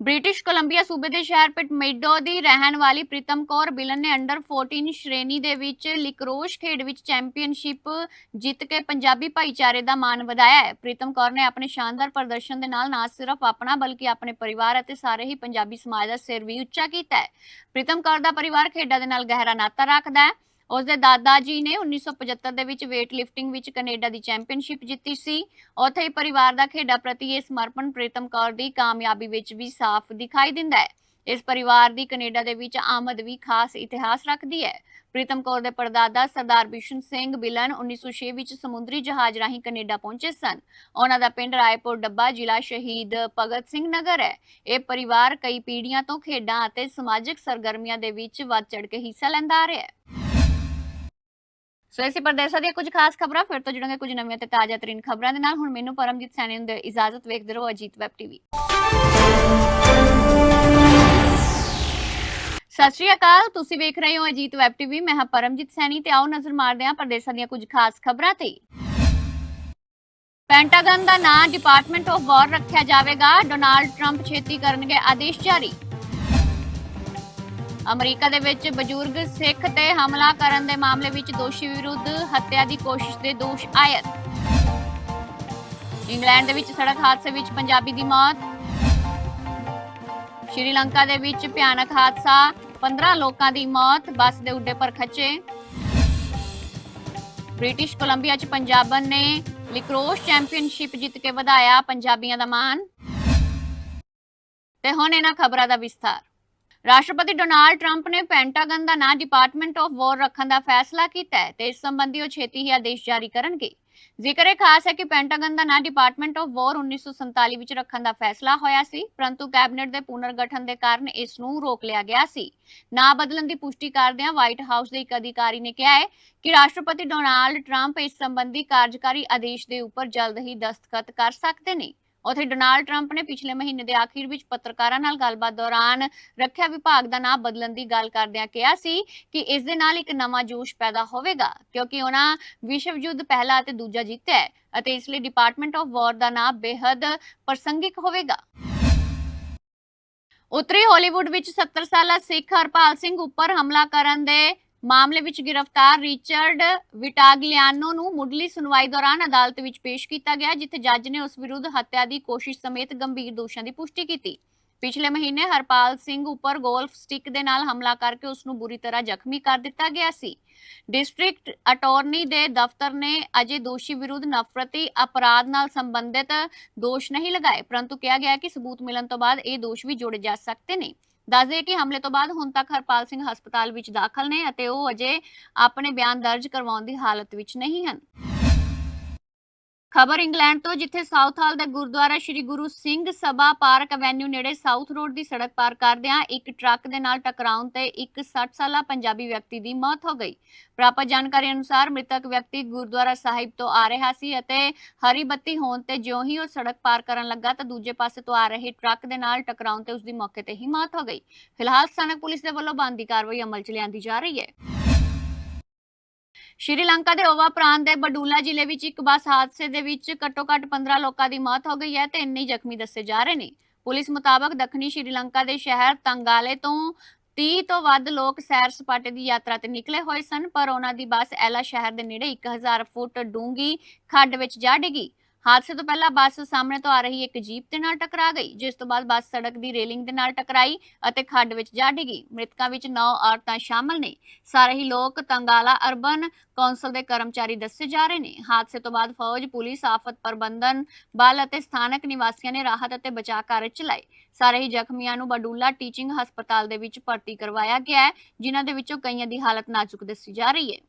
ਬ੍ਰਿਟਿਸ਼ ਕੋਲੰਬੀਆ ਸੂਬੇ ਦੇ ਸ਼ਹਿਰ ਪਿਟਮੇਡੋ ਦੀ ਰਹਿਣ ਵਾਲੀ ਪ੍ਰੀਤਮ ਕੌਰ ਬਿਲਨ ਨੇ ਅੰਡਰ 14 ਸ਼੍ਰੇਣੀ ਦੇ ਵਿੱਚ ਲਿਕਰੋਸ਼ ਖੇਡ ਵਿੱਚ ਚੈਂਪੀਅਨਸ਼ਿਪ ਜਿੱਤ ਕੇ ਪੰਜਾਬੀ ਭਾਈਚਾਰੇ ਦਾ ਮਾਣ ਵਧਾਇਆ ਹੈ। ਪ੍ਰੀਤਮ ਕੌਰ ਨੇ ਆਪਣੇ ਸ਼ਾਨਦਾਰ ਪ੍ਰਦਰਸ਼ਨ ਦੇ ਨਾਲ ਨਾ ਸਿਰਫ ਆਪਣਾ ਬਲਕਿ ਆਪਣੇ ਪਰਿਵਾਰ ਅਤੇ ਸਾਰੇ ਹੀ ਪੰਜਾਬੀ ਸਮਾਜ ਦਾ ਸਿਰ ਵੀ ਉੱਚਾ ਕੀਤਾ ਹੈ। ਪ੍ਰੀਤਮ ਕੌਰ ਦਾ ਪਰਿਵਾਰ ਖੇਡਾਂ ਦੇ ਨਾਲ ਗਹਿਰਾ ਨਾਤਾ ਰੱਖਦਾ ਹੈ। ਉਸ ਦੇ ਦਾਦਾ ਜੀ ਨੇ 1975 ਦੇ ਵਿੱਚ weight lifting ਵਿੱਚ ਕੈਨੇਡਾ ਦੀ ਚੈਂਪੀਅਨਸ਼ਿਪ ਜਿੱਤੀ ਸੀ। ਉੱਥੇ ਹੀ ਪਰਿਵਾਰ ਦਾ ਖੇਡਾਂ ਪ੍ਰਤੀ ਇਹ ਸਮਰਪਣ ਪ੍ਰੀਤਮ ਕੌਰ ਦੀ ਕਾਮਯਾਬੀ ਵਿੱਚ ਵੀ ਸਾਫ਼ ਦਿਖਾਈ ਦਿੰਦਾ ਹੈ। ਇਸ ਪਰਿਵਾਰ ਦੀ ਕੈਨੇਡਾ ਦੇ ਵਿੱਚ ਆਮਦ ਵੀ ਖਾਸ ਇਤਿਹਾਸ ਰੱਖਦੀ ਹੈ। ਪ੍ਰੀਤਮ ਕੌਰ ਦੇ ਪਰਦਾਦਾ ਸਰਦਾਰ ਬਿਸ਼ਨ ਸਿੰਘ ਬਿਲਨ 1906 ਵਿੱਚ ਸਮੁੰਦਰੀ ਜਹਾਜ਼ ਰਾਹੀਂ ਕੈਨੇਡਾ ਪਹੁੰਚੇ ਸਨ। ਉਹਨਾਂ ਦਾ ਪਿੰਡ ਰਾਏਪੁਰ ਡੱਬਾ ਜ਼ਿਲ੍ਹਾ ਸ਼ਹੀਦ ਭਗਤ ਸਿੰਘ ਨਗਰ ਹੈ। ਇਹ ਪਰਿਵਾਰ ਕਈ ਪੀੜ੍ਹੀਆਂ ਤੋਂ ਖੇਡਾਂ ਅਤੇ ਸਮਾਜਿਕ ਸਰਗਰਮੀਆਂ ਦੇ ਵਿੱਚ ਵੱਧ ਚੜ ਕੇ ਹਿੱਸਾ ਲੈਂਦਾ ਆ ਰਿਹਾ ਹੈ। ਸੋ ਇਸੇ ਪ੍ਰਦੇਸ਼ਾਂ ਦੀਆਂ ਕੁਝ ਖਾਸ ਖਬਰਾਂ, ਫਿਰ ਤੋਂ ਜੁੜਾਂਗੇ ਕੁਝ ਨਵੀਆਂ ਤੇ ਤਾਜ਼ਾ ਤਰੀਨ ਖਬਰਾਂ ਦੇ ਨਾਲ। ਹੁਣ ਮੈਨੂੰ ਪਰਮਜੀਤ ਸੈਣੀ ਨੂੰ ਦਿਓ ਇਜਾਜ਼ਤ ਵੇਖਦੇ ਰਹੋ ਅਜੀਤ ਵੈਬ ਟੀਵੀ। ਸਤਿ ਸ਼੍ਰੀ ਅਕਾਲ, ਤੁਸੀਂ ਵੇਖ ਰਹੇ ਹੋ ਅਜੀਤ ਵੈਬ ਟੀਵੀ। ਮੈਂ ਹਾਂ ਪਰਮਜੀਤ ਸੈਣੀ ਤੇ ਆਓ ਨਜ਼ਰ ਮਾਰਦੇ ਹਾਂ ਪ੍ਰਦੇਸ਼ਾਂ ਦੀਆਂ ਕੁਝ ਖਾਸ ਖਬਰਾਂ ਤੇ। ਪੈਂਟਾਗਨ ਦਾ ਨਾਂ ਡਿਪਾਰਟਮੈਂਟ ਆਫ ਵਾਰ ਰੱਖਿਆ ਜਾਵੇਗਾ। ਡੋਨਾਲਡ ਟਰੰਪ ਛੇਤੀ ਕਰਨਗੇ ਆਦੇਸ਼ ਜਾਰੀ। ਅਮਰੀਕਾ ਦੇ ਵਿੱਚ ਬਜ਼ੁਰਗ ਸਿੱਖ ਤੇ ਹਮਲਾ ਕਰਨ ਦੇ ਮਾਮਲੇ ਵਿੱਚ ਦੋਸ਼ੀ ਵਿਰੁੱਧ ਹੱਤਿਆ ਦੀ ਕੋਸ਼ਿਸ਼ ਦੇ ਦੋਸ਼ ਆਇਤ ਇੰਗਲੈਂਡ ਦੇ ਵਿੱਚ ਸੜਕ ਹਾਦਸੇ ਵਿੱਚ ਪੰਜਾਬੀ ਦੀ ਮੌਤ। ਸ਼੍ਰੀਲੰਕਾ ਦੇ ਵਿੱਚ ਭਿਆਨਕ ਹਾਦਸਾ 15 ਲੋਕਾਂ ਦੀ ਮੌਤ, ਬੱਸ ਦੇ ਉੱਡੇ ਪਰ ਖੱਚੇ। ਬ੍ਰਿਟਿਸ਼ ਕੋਲੰਬੀਆ 'ਚ ਪੰਜਾਬਨ ਨੇ ਲਿਕਰੋਸ ਚੈਂਪੀਅਨਸ਼ਿਪ ਜਿੱਤ ਕੇ ਵਧਾਇਆ ਪੰਜਾਬੀਆਂ ਦਾ ਮਾਣ। ਤੇ ਹੁਣ ਇਹਨਾਂ ਖਬਰਾਂ ਦਾ ਵਿਸਥਾਰ। ਰਾਸ਼ਟਰਪਤੀ ਡੋਨਾਲਡ ਟਰੰਪ ਨੇ ਪੈਂਟਾਗਨ ਦਾ ਨਾਂ ਡਿਪਾਰਟਮੈਂਟ ਆਫ ਵਾਰ ਰੱਖਣ ਦਾ ਫੈਸਲਾ ਕੀਤਾ ਹੈ ਤੇ ਇਸ ਸੰਬੰਧੀ ਉਹ ਛੇਤੀ ਹੀ ਆਦੇਸ਼ ਜਾਰੀ ਕਰਨਗੇ। ਜ਼ਿਕਰ ਇਹ ਖਾਸ ਹੈ ਕਿ ਪੈਂਟਾਗਨ ਦਾ ਨਾਂ ਡਿਪਾਰਟਮੈਂਟ ਆਫ ਵਾਰ 1947 ਵਿੱਚ ਰੱਖਣ ਦਾ ਫੈਸਲਾ ਹੋਇਆ ਸੀ, ਪਰੰਤੂ ਕੈਬਨਿਟ ਦੇ ਪੁਨਰਗਠਨ ਦੇ ਕਾਰਨ ਇਸ ਨੂੰ ਰੋਕ ਲਿਆ ਗਿਆ ਸੀ। ਨਾਂ ਬਦਲਣ ਦੀ ਪੁਸ਼ਟੀ ਕਰਦਿਆਂ ਵਾਈਟ ਹਾਊਸ ਦੇ ਇੱਕ ਅਧਿਕਾਰੀ ਨੇ ਕਿਹਾ ਹੈ ਕਿ ਰਾਸ਼ਟਰਪਤੀ ਡੋਨਾਲਡ ਟਰੰਪ ਇਸ ਸੰਬੰਧੀ ਕਾਰਜਕਾਰੀ ਆਦੇਸ਼ ਦੇ ਉੱਪਰ ਜਲਦ ਹੀ ਦਸਤਖਤ ਕਰ ਸਕਦੇ ਨੇ। ਉੱਥੇ ਡੋਨਾਲਡ ਟਰੰਪ ਨੇ ਪਿਛਲੇ ਮਹੀਨੇ ਦੇ ਆਖਿਰ ਵਿੱਚ ਪੱਤਰਕਾਰਾਂ ਨਾਲ ਗੱਲਬਾਤ ਦੌਰਾਨ ਰੱਖਿਆ ਵਿਭਾਗ ਦਾ ਨਾਮ ਬਦਲਣ ਦੀ ਗੱਲ ਕਰਦਿਆਂ ਕਿਹਾ ਸੀ ਕਿ ਇਸ ਦੇ ਨਾਲ ਇੱਕ ਨਵਾਂ ਜੋਸ਼ ਪੈਦਾ ਹੋਵੇਗਾ, ਕਿਉਂਕਿ ਉਹਨਾਂ ਵਿਸ਼ਵ ਯੁੱਧ ਪਹਿਲਾ ਅਤੇ ਦੂਜਾ ਜਿੱਤਿਆ ਹੈ ਅਤੇ ਇਸ ਲਈ ਡਿਪਾਰਟਮੈਂਟ ਆਫ ਵਾਰ ਦਾ ਨਾਮ ਬੇहद ਪ੍ਰਸੰਗਿਕ ਹੋਵੇਗਾ। ਉੱਤਰੀ ਹਾਲੀਵੁੱਡ ਵਿੱਚ 70 ਸਾਲਾ ਸਿੱਖ ਹਰਪਾਲ ਸਿੰਘ ਉੱਪਰ ਹਮਲਾ ਕਰਨ ਦੇ ਮਾਮਲੇ ਵਿੱਚ ਗ੍ਰਿਫਤਾਰ ਰਿਚਰਡ ਵਿਟਾਗਲਿਆਨੋ ਨੂੰ ਮੁੱਢਲੀ ਸੁਣਵਾਈ ਦੌਰਾਨ ਅਦਾਲਤ ਵਿੱਚ ਪੇਸ਼ ਕੀਤਾ ਗਿਆ, ਜਿੱਥੇ ਜੱਜ ਨੇ ਉਸ ਵਿਰੁੱਧ ਹੱਤਿਆ ਦੀ ਕੋਸ਼ਿਸ਼ ਸਮੇਤ ਗੰਭੀਰ ਦੋਸ਼ਾਂ ਦੀ ਪੁਸ਼ਟੀ ਕੀਤੀ। ਪਿਛਲੇ ਮਹੀਨੇ ਹਰਪਾਲ ਸਿੰਘ ਉੱਪਰ ਗੋਲਫ ਸਟਿਕ ਦੇ ਨਾਲ ਹਮਲਾ ਕਰਕੇ ਉਸ ਨੂੰ ਬੁਰੀ ਤਰ੍ਹਾਂ ਜ਼ਖਮੀ ਕਰ ਦਿੱਤਾ ਗਿਆ ਸੀ। ਡਿਸਟ੍ਰਿਕਟ ਅਟਾਰਨੀ ਦੇ ਦਫ਼ਤਰ ਨੇ ਅਜੇ ਦੋਸ਼ੀ ਵਿਰੁੱਧ ਨਫ਼ਰਤੀ ਅਪਰਾਧ ਨਾਲ ਸੰਬੰਧਿਤ ਦੋਸ਼ ਨਹੀਂ ਲਗਾਏ, ਪਰੰਤੂ ਕਿਹਾ ਗਿਆ ਕਿ ਸਬੂਤ ਮਿਲਣ ਤੋਂ ਬਾਅਦ ਇਹ ਦੋਸ਼ ਵੀ ਜੋੜੇ ਜਾ ਸਕਦੇ ਨੇ। ਦੱਸਦੇ ਕਿ ਹਮਲੇ ਤੋਂ ਬਾਅਦ ਹੁਣ ਤੱਕ ਹਰਪਾਲ ਸਿੰਘ ਹਸਪਤਾਲ ਵਿੱਚ ਦਾਖਲ ਨੇ ਅਤੇ ਉਹ ਅਜੇ ਆਪਣੇ ਬਿਆਨ ਦਰਜ ਕਰਵਾਉਣ ਦੀ ਹਾਲਤ ਵਿੱਚ ਨਹੀਂ ਹਨ। ਖਬਰ ਇੰਗਲੈਂਡ ਤੋਂ, ਜਿੱਥੇ ਸਾਊਥ ਹਾਲ ਦੇ ਗੁਰਦੁਆਰਾ ਸ੍ਰੀ ਗੁਰੂ ਸਿੰਘ ਸਭਾ ਪਾਰਕ ਐਵੇਨਿਊ ਨੇੜੇ ਸਾਊਥ ਰੋਡ ਦੀ ਸੜਕ ਪਾਰ ਕਰਦਿਆਂ ਇੱਕ ਟਰੱਕ ਦੇ ਨਾਲ ਟਕਰਾਉਣ ਤੇ ਇੱਕ 60 ਸਾਲਾ ਪੰਜਾਬੀ ਵਿਅਕਤੀ ਦੀ ਮੌਤ ਹੋ ਗਈ। ਪ੍ਰਾਪਤ ਜਾਣਕਾਰੀ ਅਨੁਸਾਰ ਮ੍ਰਿਤਕ ਵਿਅਕਤੀ ਗੁਰਦੁਆਰਾ ਸਾਹਿਬ ਤੋਂ ਆ ਰਿਹਾ ਸੀ ਅਤੇ ਹਰੀ ਬੱਤੀ ਹੋਣ ਤੇ ਜਿਉਂ ਹੀ ਉਹ ਸੜਕ ਪਾਰ ਕਰਨ ਲੱਗਾ ਤਾਂ ਦੂਜੇ ਪਾਸੇ ਤੋਂ ਆ ਰਹੇ ਟਰੱਕ ਦੇ ਨਾਲ ਟਕਰਾਉਣ ਤੇ ਉਸ ਦੀ ਮੌਕੇ ਤੇ ਹੀ ਮੌਤ ਹੋ ਗਈ। ਫਿਲਹਾਲ ਸਥਾਨਕ ਪੁਲਿਸ ਦੇ ਵੱਲੋਂ ਬਣਦੀ ਕਾਰਵਾਈ ਅਮਲ 'ਚ ਲਿਆਂਦੀ ਜਾ ਰਹੀ ਹੈ। ਸ਼੍ਰੀਲੰਕਾ ਦੇ ਓਵਾ ਪ੍ਰਾਂਤ ਦੇ ਬਡੂਲਾ ਜ਼ਿਲ੍ਹੇ ਵਿੱਚ ਇੱਕ ਬੱਸ ਹਾਦਸੇ ਦੇ ਵਿੱਚ ਘੱਟੋ-ਘੱਟ 15 ਲੋਕਾਂ ਦੀ ਮੌਤ ਹੋ ਗਈ ਹੈ ਤੇ ਇੰਨੇ ਜ਼ਖਮੀ ਦੱਸੇ ਜਾ ਰਹੇ ਨੇ। ਪੁਲਿਸ ਮੁਤਾਬਕ ਦੱਖਣੀ ਸ਼੍ਰੀਲੰਕਾ ਦੇ ਸ਼ਹਿਰ ਤੰਗਾਲੇ ਤੋਂ 30 ਤੋਂ ਵੱਧ ਲੋਕ ਸੈਰ ਸਪਾਟੇ ਦੀ ਯਾਤਰਾ ਤੇ ਨਿਕਲੇ ਹੋਏ ਸਨ, ਪਰ ਉਹਨਾਂ ਦੀ ਬੱਸ ਐਲਾ ਸ਼ਹਿਰ ਦੇ ਨੇੜੇ 1000 ਫੁੱਟ ਡੂੰਗੀ ਖੱਡ ਵਿੱਚ ਜਾ ਡਿੱਗੀ। ਹਾਦਸੇ ਤੋਂ ਪਹਿਲਾਂ ਬੱਸ ਸਾਹਮਣੇ ਤੋਂ ਆ ਰਹੀ ਇੱਕ ਜੀਪ ਦੇ ਨਾਲ ਟਕਰਾ ਗਈ, ਜਿਸ ਤੋਂ ਬਾਅਦ ਬੱਸ ਸੜਕ ਦੀ ਰੇਲਿੰਗ ਦੇ ਨਾਲ ਟਕਰਾਈ ਅਤੇ ਖੱਡ ਵਿੱਚ ਜਾ ਡਿੱਗੀ। ਮ੍ਰਿਤਕਾਂ ਵਿੱਚ 9 ਔਰਤਾਂ ਸ਼ਾਮਲ ਨੇ। ਸਾਰੇ ਹੀ ਲੋਕ ਤੰਗਾਲਾ ਅਰਬਨ ਕੌਂਸਲ ਦੇ ਕਰਮਚਾਰੀ ਦੱਸੇ ਜਾ ਰਹੇ ਨੇ। ਹਾਦਸੇ ਤੋਂ ਬਾਅਦ ਫੌਜ, ਪੁਲਿਸ, ਆਫਤ ਪ੍ਰਬੰਧਨ ਬਲ ਅਤੇ ਸਥਾਨਕ ਨਿਵਾਸੀਆਂ ਨੇ ਰਾਹਤ ਅਤੇ ਬਚਾਅ ਕਾਰਜ ਚਲਾਏ। ਸਾਰੇ ਹੀ ਜ਼ਖਮੀਆਂ ਨੂੰ ਬਡੂਲਾ ਟੀਚਿੰਗ ਹਸਪਤਾਲ ਦੇ ਵਿੱਚ ਭਰਤੀ ਕਰਵਾਇਆ ਗਿਆ ਹੈ, ਜਿਨ੍ਹਾਂ ਦੇ ਵਿੱਚੋਂ ਕਈਆਂ ਦੀ ਹਾਲਤ ਨਾਜ਼ੁਕ ਦੱਸੀ ਜਾ ਰਹੀ ਹੈ।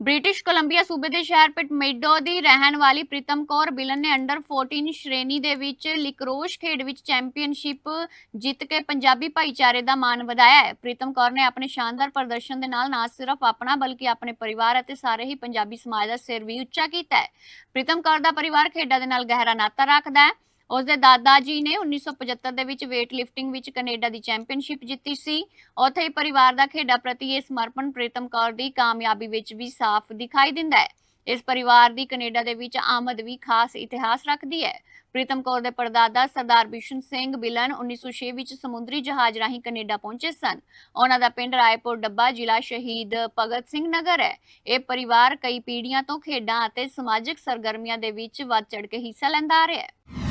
ਬ੍ਰਿਟਿਸ਼ ਕੋਲੰਬੀਆ ਸੂਬੇ ਦੇ ਸ਼ਹਿਰ ਪਿਟਮੇਡੋ ਦੀ ਰਹਿਣ ਵਾਲੀ ਪ੍ਰੀਤਮ ਕੌਰ ਬਿਲਨ ਨੇ ਅੰਡਰ 14 ਸ਼੍ਰੇਣੀ ਦੇ ਵਿੱਚ ਲਿਕਰੋਸ਼ ਖੇਡ ਵਿੱਚ ਚੈਂਪੀਅਨਸ਼ਿਪ ਜਿੱਤ ਕੇ ਪੰਜਾਬੀ ਭਾਈਚਾਰੇ ਦਾ ਮਾਣ ਵਧਾਇਆ ਹੈ। ਪ੍ਰੀਤਮ ਕੌਰ ਨੇ ਆਪਣੇ ਸ਼ਾਨਦਾਰ ਪ੍ਰਦਰਸ਼ਨ ਦੇ ਨਾਲ ਨਾ ਸਿਰਫ ਆਪਣਾ, ਬਲਕਿ ਆਪਣੇ ਪਰਿਵਾਰ ਅਤੇ ਸਾਰੇ ਹੀ ਪੰਜਾਬੀ ਸਮਾਜ ਦਾ ਸਿਰ ਵੀ ਉੱਚਾ ਕੀਤਾ ਹੈ। ਪ੍ਰੀਤਮ ਕੌਰ ਦਾ ਪਰਿਵਾਰ ਖੇਡਾਂ ਦੇ ਨਾਲ ਗਹਿਰਾ ਨਾਤਾ ਰੱਖਦਾ ਹੈ। ਉਸ ਦੇ ਦਾਦਾ ਜੀ ਨੇ 1975 ਦੇ ਵਿੱਚ weight lifting ਵਿੱਚ ਕੈਨੇਡਾ ਦੀ ਚੈਂਪੀਅਨਸ਼ਿਪ ਜਿੱਤੀ ਸੀ। ਉੱਥੇ ਹੀ ਪਰਿਵਾਰ ਦਾ ਖੇਡਾਂ ਪ੍ਰਤੀ ਇਹ ਸਮਰਪਣ, ਪ੍ਰੀਤਮ ਕੌਰ ਦੀ ਕਾਮਯਾਬੀ ਵਿੱਚ ਵੀ ਸਾਫ਼ ਦਿਖਾਈ ਦਿੰਦਾ ਹੈ। ਇਸ ਪਰਿਵਾਰ ਦੀ ਕੈਨੇਡਾ ਦੇ ਵਿੱਚ ਆਮਦ ਵੀ ਖਾਸ ਇਤਿਹਾਸ ਰੱਖਦੀ ਹੈ। ਪ੍ਰੀਤਮ ਕੌਰ ਦੇ ਪਰਦਾਦਾ ਸਰਦਾਰ ਬਿਸ਼ਨ ਸਿੰਘ ਬਿਲਨ 1906 ਵਿੱਚ ਸਮੁੰਦਰੀ ਜਹਾਜ਼ ਰਾਹੀਂ ਕੈਨੇਡਾ ਪਹੁੰਚੇ ਸਨ। ਉਹਨਾਂ ਦਾ ਪਿੰਡ ਰਾਏਪੁਰ ਡੱਬਾ ਜ਼ਿਲ੍ਹਾ ਸ਼ਹੀਦ ਭਗਤ ਸਿੰਘ ਨਗਰ ਹੈ। ਇਹ ਪਰਿਵਾਰ ਕਈ ਪੀੜ੍ਹੀਆਂ ਤੋਂ ਖੇਡਾਂ ਅਤੇ ਸਮਾਜਿਕ ਸਰਗਰਮੀਆਂ ਦੇ ਵਿੱਚ ਵੱਧ ਚੜ ਕੇ ਹਿੱਸਾ ਲੈਂਦਾ ਆ ਰਿਹਾ ਹੈ।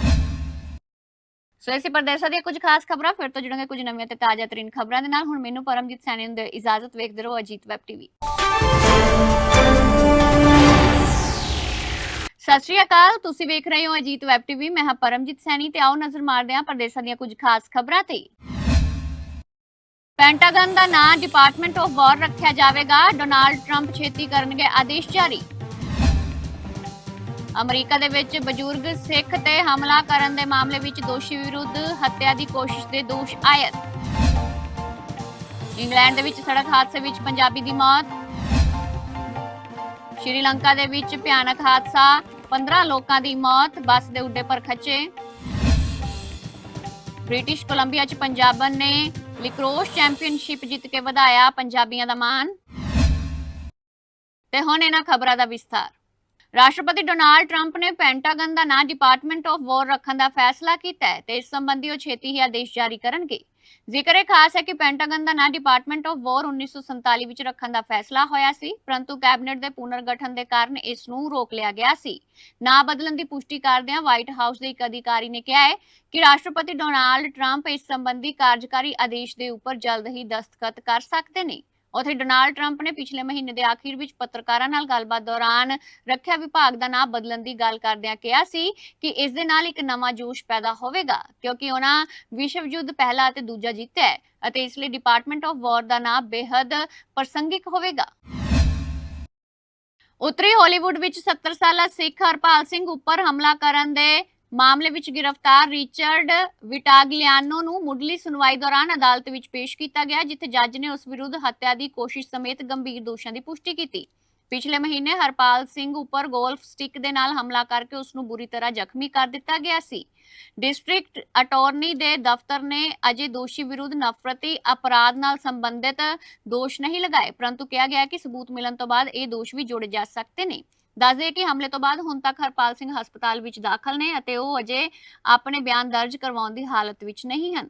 ਸੋ ਇਸੇ ਪ੍ਰਦੇਸ਼ਾਂ ਦੀਆਂ ਕੁਝ ਖਾਸ ਖਬਰਾਂ ਫਿਰ ਤੋਂ ਜੁੜਾਂਗੇ ਕੁਝ ਨਵੀਆਂ ਤੇ ਤਾਜ਼ਾ ਤਰੀਨ ਖਬਰਾਂ ਦੇ ਨਾਲ ਹੁਣ ਮੈਨੂੰ ਪਰਮਜੀਤ ਸੈਣੀ ਨੂੰ ਦਿਓ ਇਜਾਜ਼ਤ ਵੇਖਦੇ ਰਹੋ ਅਜੀਤ ਵੈਬ ਟੀਵੀ ਸਤਿ ਸ਼੍ਰੀ ਅਕਾਲ ਤੁਸੀਂ ਵੇਖ ਰਹੇ ਹੋ ਅਜੀਤ ਵੈਬ ਟੀਵੀ ਮੈਂ ਹਾਂ ਪਰਮਜੀਤ ਸੈਣੀ ਤੇ ਆਓ ਨਜ਼ਰ ਮਾਰਦੇ ਹਾਂ ਪ੍ਰਦੇਸ਼ਾਂ ਦੀਆਂ ਕੁਝ ਖਾਸ ਖਬਰਾਂ ਤੇ ਪੈਂਟਾਗਨ ਦਾ ਨਾਂ ਡਿਪਾਰਟਮੈਂਟ ਆਫ ਵਾਰ ਰੱਖਿਆ ਜਾਵੇਗਾ ਡੋਨਾਲਡ ਟਰੰਪ ਛੇਤੀ ਕਰਨਗੇ ਆਦੇਸ਼ ਜਾਰੀ ਅਮਰੀਕਾ ਦੇ ਵਿੱਚ ਬਜ਼ੁਰਗ ਸਿੱਖ ਤੇ ਹਮਲਾ ਕਰਨ ਦੇ ਮਾਮਲੇ ਵਿੱਚ ਦੋਸ਼ੀ ਵਿਰੁੱਧ ਹੱਤਿਆ ਦੀ ਕੋਸ਼ਿਸ਼ ਦੇ ਦੋਸ਼ ਆਇਤ ਇੰਗਲੈਂਡ ਦੇ ਵਿੱਚ ਸੜਕ ਹਾਦਸੇ ਵਿੱਚ ਪੰਜਾਬੀ ਦੀ ਮੌਤ। ਸ਼੍ਰੀਲੰਕਾ ਦੇ ਵਿੱਚ ਭਿਆਨਕ ਹਾਦਸਾ 15 ਲੋਕਾਂ ਦੀ ਮੌਤ, ਬੱਸ ਦੇ ਉੱਡੇ ਪਰ ਖੱਚੇ। ਬ੍ਰਿਟਿਸ਼ ਕੋਲੰਬੀਆ 'ਚ ਪੰਜਾਬਨ ਨੇ ਲਿਕਰੋਸ ਚੈਂਪੀਅਨਸ਼ਿਪ ਜਿੱਤ ਕੇ ਵਧਾਇਆ ਪੰਜਾਬੀਆਂ ਦਾ ਮਾਣ। ਤੇ ਹੁਣ ਇਹਨਾਂ ਖਬਰਾਂ ਦਾ ਵਿਸਥਾਰ। ਰਾਸ਼ਟਰਪਤੀ ਡੋਨਾਲਡ ਟਰੰਪ ਨੇ ਪੈਂਟਾਗਨ ਦਾ ਨਾਂ ਡਿਪਾਰਟਮੈਂਟ ਆਫ ਵਾਰ ਰੱਖਣ ਦਾ ਫੈਸਲਾ ਕੀਤਾ ਹੈ ਤੇ ਇਸ ਸੰਬੰਧੀ ਉਹ ਛੇਤੀ ਹੀ ਆਦੇਸ਼ ਜਾਰੀ ਕਰਨਗੇ। ਜ਼ਿਕਰ ਖਾਸ ਹੈ ਕਿ ਪੈਂਟਾਗਨ ਦਾ ਨਾਂ ਡਿਪਾਰਟਮੈਂਟ ਆਫ ਵਾਰ 1947 ਵਿੱਚ ਰੱਖਣ ਦਾ ਫੈਸਲਾ ਹੋਇਆ ਸੀ, ਪਰੰਤੂ ਕੈਬਨਿਟ ਦੇ ਪੁਨਰਗਠਨ ਦੇ ਕਾਰਨ ਇਸ ਨੂੰ ਰੋਕ ਲਿਆ ਗਿਆ ਸੀ। ਨਾਂ ਬਦਲਣ ਦੀ ਪੁਸ਼ਟੀ ਕਰਦਿਆਂ ਵਾਈਟ ਹਾਊਸ ਦੇ ਇੱਕ ਅਧਿਕਾਰੀ ਨੇ ਕਿਹਾ ਹੈ ਕਿ ਰਾਸ਼ਟਰਪਤੀ ਡੋਨਾਲਡ ਟਰੰਪ ਇਸ ਸੰਬੰਧੀ ਕਾਰਜਕਾਰੀ ਆਦੇਸ਼ ਦੇ ਉੱਪਰ ਜਲਦ ਹੀ ਦਸਤਖਤ ਕਰ ਸਕਦੇ ਨੇ। ਉੱਥੇ ਡੋਨਾਲਡ ਟਰੰਪ ਨੇ ਪਿਛਲੇ ਮਹੀਨੇ ਦੇ ਆਖਿਰ ਵਿੱਚ ਪੱਤਰਕਾਰਾਂ ਨਾਲ ਗੱਲਬਾਤ ਦੌਰਾਨ ਰੱਖਿਆ ਵਿਭਾਗ ਦਾ ਨਾਮ ਬਦਲਣ ਦੀ ਗੱਲ ਕਰਦਿਆਂ ਕਿਹਾ ਸੀ ਕਿ ਇਸ ਦੇ ਨਾਲ ਇੱਕ ਨਵਾਂ ਜੋਸ਼ ਪੈਦਾ ਹੋਵੇਗਾ, ਕਿਉਂਕਿ ਉਹਨਾਂ ਵਿਸ਼ਵ ਯੁੱਧ ਪਹਿਲਾ ਅਤੇ ਦੂਜਾ ਜਿੱਤਿਆ ਹੈ ਅਤੇ ਇਸ ਲਈ ਡਿਪਾਰਟਮੈਂਟ ਆਫ ਵਾਰ ਦਾ ਨਾਮ ਬੇहद ਪ੍ਰਸੰਗਿਕ ਹੋਵੇਗਾ। ਉੱਤਰੀ ਹਾਲੀਵੁੱਡ ਵਿੱਚ 70 ਸਾਲਾ ਸਿੱਖ ਹਰਪਾਲ ਸਿੰਘ ਉੱਪਰ ਹਮਲਾ ਕਰਨ ਦੇ ਮਾਮਲੇ ਵਿੱਚ ਗ੍ਰਿਫਤਾਰ ਰਿਚਰਡ ਵਿਟਾਗਲਿਆਨੋ ਨੂੰ ਮੁੱਢਲੀ ਸੁਣਵਾਈ ਦੌਰਾਨ ਅਦਾਲਤ ਵਿੱਚ ਪੇਸ਼ ਕੀਤਾ ਗਿਆ, ਜਿੱਥੇ ਜੱਜ ਨੇ ਉਸ ਵਿਰੁੱਧ ਹੱਤਿਆ ਦੀ ਕੋਸ਼ਿਸ਼ ਸਮੇਤ ਗੰਭੀਰ ਦੋਸ਼ਾਂ ਦੀ ਪੁਸ਼ਟੀ ਕੀਤੀ। ਪਿਛਲੇ ਮਹੀਨੇ ਹਰਪਾਲ ਸਿੰਘ ਉੱਪਰ ਗੋਲਫ ਸਟਿਕ ਦੇ ਨਾਲ ਹਮਲਾ ਕਰਕੇ ਉਸ ਨੂੰ ਬੁਰੀ ਤਰ੍ਹਾਂ ਜ਼ਖਮੀ ਕਰ ਦਿੱਤਾ ਗਿਆ ਸੀ। ਡਿਸਟ੍ਰਿਕਟ ਅਟਾਰਨੀ ਦੇ ਦਫ਼ਤਰ ਨੇ ਅਜੇ ਦੋਸ਼ੀ ਵਿਰੁੱਧ ਨਫ਼ਰਤੀ ਅਪਰਾਧ ਨਾਲ ਸੰਬੰਧਿਤ ਦੋਸ਼ ਨਹੀਂ ਲਗਾਏ, ਪਰੰਤੂ ਕਿਹਾ ਗਿਆ ਕਿ ਸਬੂਤ ਮਿਲਣ ਤੋਂ ਬਾਅਦ ਇਹ ਦੋਸ਼ ਵੀ ਜੋੜੇ ਜਾ ਸਕਦੇ ਨੇ। ਦੱਸਦੇ ਕਿ ਹਮਲੇ ਤੋਂ ਬਾਅਦ ਹੁਣ ਤੱਕ ਹਰਪਾਲ ਸਿੰਘ ਹਸਪਤਾਲ ਵਿੱਚ ਦਾਖਲ ਨੇ ਅਤੇ ਉਹ ਅਜੇ ਆਪਣੇ ਬਿਆਨ ਦਰਜ ਕਰਵਾਉਣ ਦੀ ਹਾਲਤ ਵਿੱਚ ਨਹੀਂ ਹਨ।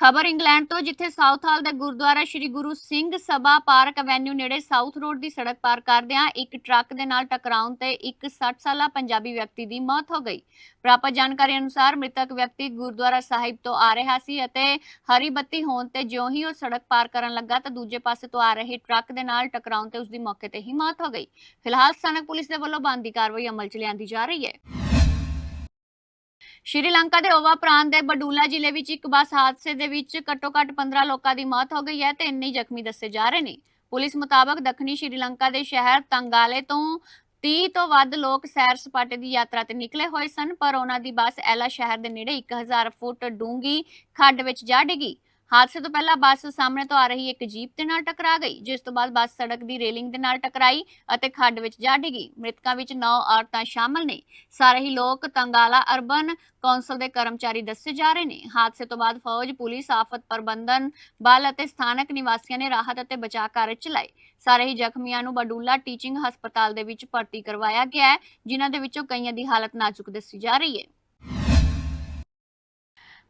ਖਬਰ ਇੰਗਲੈਂਡ ਤੋਂ, ਜਿੱਥੇ ਸਾਊਥ ਹਾਲ ਦੇ ਗੁਰਦੁਆਰਾ ਸ੍ਰੀ ਗੁਰੂ ਸਿੰਘ ਸਭਾ ਪਾਰਕ ਐਵੇਨਿਊ ਨੇੜੇ ਸਾਊਥ ਰੋਡ ਦੀ ਸੜਕ ਪਾਰ ਕਰਦਿਆਂ ਇੱਕ ਟਰੱਕ ਦੇ ਨਾਲ ਟਕਰਾਉਣ ਤੇ ਇੱਕ 60 ਸਾਲਾ ਪੰਜਾਬੀ ਵਿਅਕਤੀ ਦੀ ਮੌਤ ਹੋ ਗਈ। ਪ੍ਰਾਪਤ ਜਾਣਕਾਰੀ ਅਨੁਸਾਰ ਮ੍ਰਿਤਕ ਵਿਅਕਤੀ ਗੁਰਦੁਆਰਾ ਸਾਹਿਬ ਤੋਂ ਆ ਰਿਹਾ ਸੀ ਅਤੇ ਹਰੀ ਬੱਤੀ ਹੋਣ ਤੇ ਜਿਉਂ ਹੀ ਉਹ ਸੜਕ ਪਾਰ ਕਰਨ ਲੱਗਾ ਤਾਂ ਦੂਜੇ ਪਾਸੇ ਤੋਂ ਆ ਰਹੇ ਟਰੱਕ ਦੇ ਨਾਲ ਟਕਰਾਉਣ ਤੇ ਉਸ ਦੀ ਮੌਕੇ ਤੇ ਹੀ ਮੌਤ ਹੋ ਗਈ। ਫਿਲਹਾਲ ਸਥਾਨਕ ਪੁਲਿਸ ਦੇ ਵੱਲੋਂ ਬਣਦੀ ਕਾਰਵਾਈ ਅਮਲ 'ਚ ਲਿਆਂਦੀ ਜਾ ਰਹੀ ਹੈ। ਸ਼੍ਰੀਲੰਕਾ ਦੇ ਓਵਾ ਪ੍ਰਾਂਤ ਦੇ ਬਡੂਲਾ ਜ਼ਿਲ੍ਹੇ ਵਿੱਚ ਇੱਕ ਬੱਸ ਹਾਦਸੇ ਦੇ ਵਿੱਚ ਘੱਟੋ-ਘੱਟ 15 ਲੋਕਾਂ ਦੀ ਮੌਤ ਹੋ ਗਈ ਹੈ ਤੇ ਇੰਨੇ ਜ਼ਖਮੀ ਦੱਸੇ ਜਾ ਰਹੇ ਨੇ। ਪੁਲਿਸ ਮੁਤਾਬਕ ਦੱਖਣੀ ਸ਼੍ਰੀਲੰਕਾ ਦੇ ਸ਼ਹਿਰ ਤੰਗਾਲੇ ਤੋਂ 30 ਤੋਂ ਵੱਧ ਲੋਕ ਸੈਰ ਸਪਾਟੇ ਦੀ ਯਾਤਰਾ ਤੇ ਨਿਕਲੇ ਹੋਏ ਸਨ, ਪਰ ਉਹਨਾਂ ਦੀ ਬੱਸ ਐਲਾ ਸ਼ਹਿਰ ਦੇ ਨੇੜੇ 1000 ਫੁੱਟ ਡੂੰਗੀ ਖੱਡ ਵਿੱਚ ਜਾ ਡਿੱਗੀ। ਹਾਦਸੇ ਤੋਂ ਪਹਿਲਾਂ ਬੱਸ ਸਾਹਮਣੇ ਤੋਂ ਆ ਰਹੀ ਇੱਕ ਜੀਪ ਦੇ ਨਾਲ ਟਕਰਾ ਗਈ, ਜਿਸ ਤੋਂ ਬਾਅਦ ਬੱਸ ਸੜਕ ਦੀ ਰੇਲਿੰਗ ਦੇ ਨਾਲ ਟਕਰਾਈ ਅਤੇ ਖੱਡ ਵਿੱਚ ਜਾ ਡਿੱਗੀ। ਮ੍ਰਿਤਕਾਂ ਵਿੱਚ 9 ਔਰਤਾਂ ਸ਼ਾਮਲ ਨੇ। ਸਾਰੇ ਹੀ ਲੋਕ ਤੰਗਾਲਾ ਅਰਬਨ ਕੌਂਸਲ ਦੇ ਕਰਮਚਾਰੀ ਦੱਸੇ ਜਾ ਰਹੇ ਨੇ। ਹਾਦਸੇ ਤੋਂ ਬਾਅਦ ਫੌਜ, ਪੁਲਿਸ, ਆਫਤ ਪ੍ਰਬੰਧਨ ਬਲ ਅਤੇ ਸਥਾਨਕ ਨਿਵਾਸੀਆਂ ਨੇ ਰਾਹਤ ਅਤੇ ਬਚਾਅ ਕਾਰਜ ਚਲਾਏ। ਸਾਰੇ ਹੀ ਜ਼ਖਮੀਆਂ ਨੂੰ ਬਡੂਲਾ ਟੀਚਿੰਗ ਹਸਪਤਾਲ ਦੇ ਵਿੱਚ ਭਰਤੀ ਕਰਵਾਇਆ ਗਿਆ ਹੈ, ਜਿਨ੍ਹਾਂ ਦੇ ਵਿੱਚੋਂ ਕਈਆਂ ਦੀ ਹਾਲਤ ਨਾਜ਼ੁਕ ਦੱਸੀ ਜਾ ਰਹੀ ਹੈ।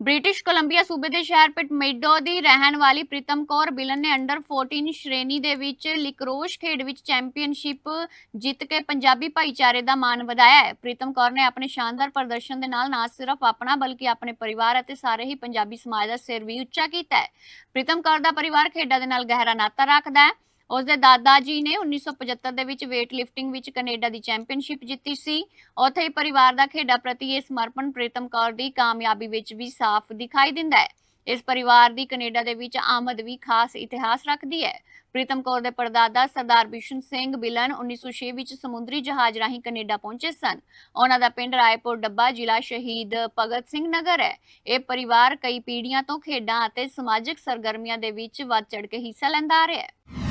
ਬ੍ਰਿਟਿਸ਼ ਕੋਲੰਬੀਆ ਸੂਬੇ ਦੇ ਸ਼ਹਿਰ ਪਿਟਮੇਡੋ ਦੀ ਰਹਿਣ ਵਾਲੀ ਪ੍ਰੀਤਮ ਕੌਰ ਬਿਲਨ ਨੇ ਅੰਡਰ 14 ਸ਼੍ਰੇਣੀ ਦੇ ਵਿੱਚ ਲਿਕਰੋਸ਼ ਖੇਡ ਵਿੱਚ ਚੈਂਪੀਅਨਸ਼ਿਪ ਜਿੱਤ ਕੇ ਪੰਜਾਬੀ ਭਾਈਚਾਰੇ ਦਾ ਮਾਣ ਵਧਾਇਆ ਹੈ। ਪ੍ਰੀਤਮ ਕੌਰ ਨੇ ਆਪਣੇ ਸ਼ਾਨਦਾਰ ਪ੍ਰਦਰਸ਼ਨ ਦੇ ਨਾਲ ਨਾ ਸਿਰਫ ਆਪਣਾ, ਬਲਕਿ ਆਪਣੇ ਪਰਿਵਾਰ ਅਤੇ ਸਾਰੇ ਹੀ ਪੰਜਾਬੀ ਸਮਾਜ ਦਾ ਸਿਰ ਵੀ ਉੱਚਾ ਕੀਤਾ ਹੈ। ਪ੍ਰੀਤਮ ਕੌਰ ਦਾ ਪਰਿਵਾਰ ਖੇਡਾਂ ਦੇ ਨਾਲ ਗਹਿਰਾ ਨਾਤਾ ਰੱਖਦਾ ਹੈ। ਉਸ ਦੇ ਦਾਦਾ ਜੀ ਨੇ 1975 ਦੇ ਵਿੱਚ weight lifting ਵਿੱਚ ਕੈਨੇਡਾ ਦੀ ਚੈਂਪੀਅਨਸ਼ਿਪ ਜਿੱਤੀ ਸੀ। ਉੱਥੇ ਹੀ ਪਰਿਵਾਰ ਦਾ ਖੇਡਾਂ ਪ੍ਰਤੀ ਇਹ ਸਮਰਪਣ ਪ੍ਰੀਤਮ ਕੌਰ ਦੀ ਕਾਮਯਾਬੀ ਵਿੱਚ ਵੀ ਸਾਫ਼ ਦਿਖਾਈ ਦਿੰਦਾ ਹੈ। ਇਸ ਪਰਿਵਾਰ ਦੀ ਕੈਨੇਡਾ ਦੇ ਵਿੱਚ ਆਮਦ ਵੀ ਖਾਸ ਇਤਿਹਾਸ ਰੱਖਦੀ ਹੈ। ਪ੍ਰੀਤਮ ਕੌਰ ਦੇ ਪਰਦਾਦਾ ਸਰਦਾਰ ਬਿਸ਼ਨ ਸਿੰਘ ਬਿਲਨ 1906 ਵਿੱਚ ਸਮੁੰਦਰੀ ਜਹਾਜ਼ ਰਾਹੀਂ ਕੈਨੇਡਾ ਪਹੁੰਚੇ ਸਨ। ਉਹਨਾਂ ਦਾ ਪਿੰਡ ਰਾਏਪੁਰ ਡੱਬਾ ਜ਼ਿਲ੍ਹਾ ਸ਼ਹੀਦ ਭਗਤ ਸਿੰਘ ਨਗਰ ਹੈ। ਇਹ ਪਰਿਵਾਰ ਕਈ ਪੀੜ੍ਹੀਆਂ ਤੋਂ ਖੇਡਾਂ ਅਤੇ ਸਮਾਜਿਕ ਸਰਗਰਮੀਆਂ ਦੇ ਵਿੱਚ ਵੱਧ ਚੜ ਕੇ ਹਿੱਸਾ ਲੈਂਦਾ ਆ ਰਿਹਾ ਹੈ।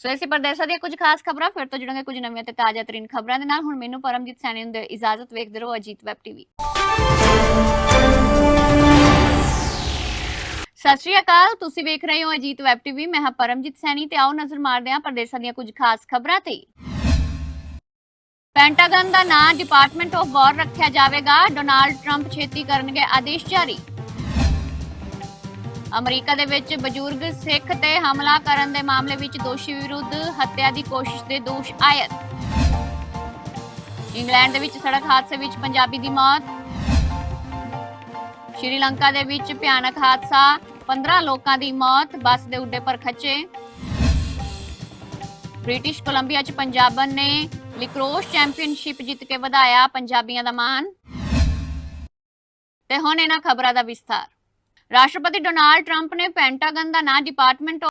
ਸੋ ਇਸੇ ਪ੍ਰਦੇਸ਼ਾਂ ਦੀਆਂ ਕੁਝ ਖਾਸ ਖਬਰਾਂ, ਫਿਰ ਤੋਂ ਜੁੜਾਂਗੇ ਕੁਝ ਨਵੀਆਂ ਤੇ ਤਾਜ਼ਾ ਤਰੀਨ ਖਬਰਾਂ ਦੇ ਨਾਲ। ਹੁਣ ਮੈਨੂੰ ਪਰਮਜੀਤ ਸੈਣੀ ਨੂੰ ਦਿਓ ਇਜਾਜ਼ਤ ਵੇਖਦੇ ਰਹੋ ਅਜੀਤ ਵੈਬ ਟੀਵੀ। ਸਤਿ ਸ਼੍ਰੀ ਅਕਾਲ, ਤੁਸੀਂ ਵੇਖ ਰਹੇ ਹੋ ਅਜੀਤ ਵੈਬ ਟੀਵੀ। ਮੈਂ ਹਾਂ ਪਰਮਜੀਤ ਸੈਣੀ ਤੇ ਆਓ ਨਜ਼ਰ ਮਾਰਦੇ ਹਾਂ ਪ੍ਰਦੇਸ਼ਾਂ ਦੀਆਂ ਕੁਝ ਖਾਸ ਖਬਰਾਂ ਤੇ। ਪੈਂਟਾਗਨ ਦਾ ਨਾਂ ਡਿਪਾਰਟਮੈਂਟ ਆਫ ਵਾਰ ਰੱਖਿਆ ਜਾਵੇਗਾ। ਡੋਨਾਲਡ ਟਰੰਪ ਛੇਤੀ ਕਰਨਗੇ ਆਦੇਸ਼ ਜਾਰੀ। ਅਮਰੀਕਾ ਦੇ ਵਿੱਚ ਬਜ਼ੁਰਗ ਸਿੱਖ ਤੇ ਹਮਲਾ ਕਰਨ ਦੇ ਮਾਮਲੇ ਵਿੱਚ ਦੋਸ਼ੀ ਵਿਰੁੱਧ ਹੱਤਿਆ ਦੀ ਕੋਸ਼ਿਸ਼ ਦੇ ਦੋਸ਼ ਆਇਤ। ਇੰਗਲੈਂਡ ਦੇ ਵਿੱਚ ਸੜਕ ਹਾਦਸੇ ਵਿੱਚ ਪੰਜਾਬੀ ਦੀ ਮੌਤ। ਸ਼੍ਰੀਲੰਕਾ ਦੇ ਵਿੱਚ ਭਿਆਨਕ ਹਾਦਸਾ 15 ਲੋਕਾਂ ਦੀ ਮੌਤ, ਬੱਸ ਦੇ ਉੱਡੇ ਪਰ ਖੱਚੇ। ਬ੍ਰਿਟਿਸ਼ ਕੋਲੰਬੀਆ 'ਚ ਪੰਜਾਬਨ ਨੇ ਲਿਕਰੋਸ਼ ਚੈਂਪੀਅਨਸ਼ਿਪ ਜਿੱਤ ਕੇ ਵਧਾਇਆ ਪੰਜਾਬੀਆਂ ਦਾ ਮਾਣ। ਤੇ ਹੁਣ ਇਹਨਾਂ ਖਬਰਾਂ ਦਾ ਵਿਸਥਾਰ। ਰਾਸ਼ਟਰਪਤੀ ਡੋਨਾਲਡ ਟਰੰਪ ਨੇ ਪੈਂਟਾਗਨ ਦਾ ਨਾਂ ਡਿਪਾਰਟਮੈਂਟ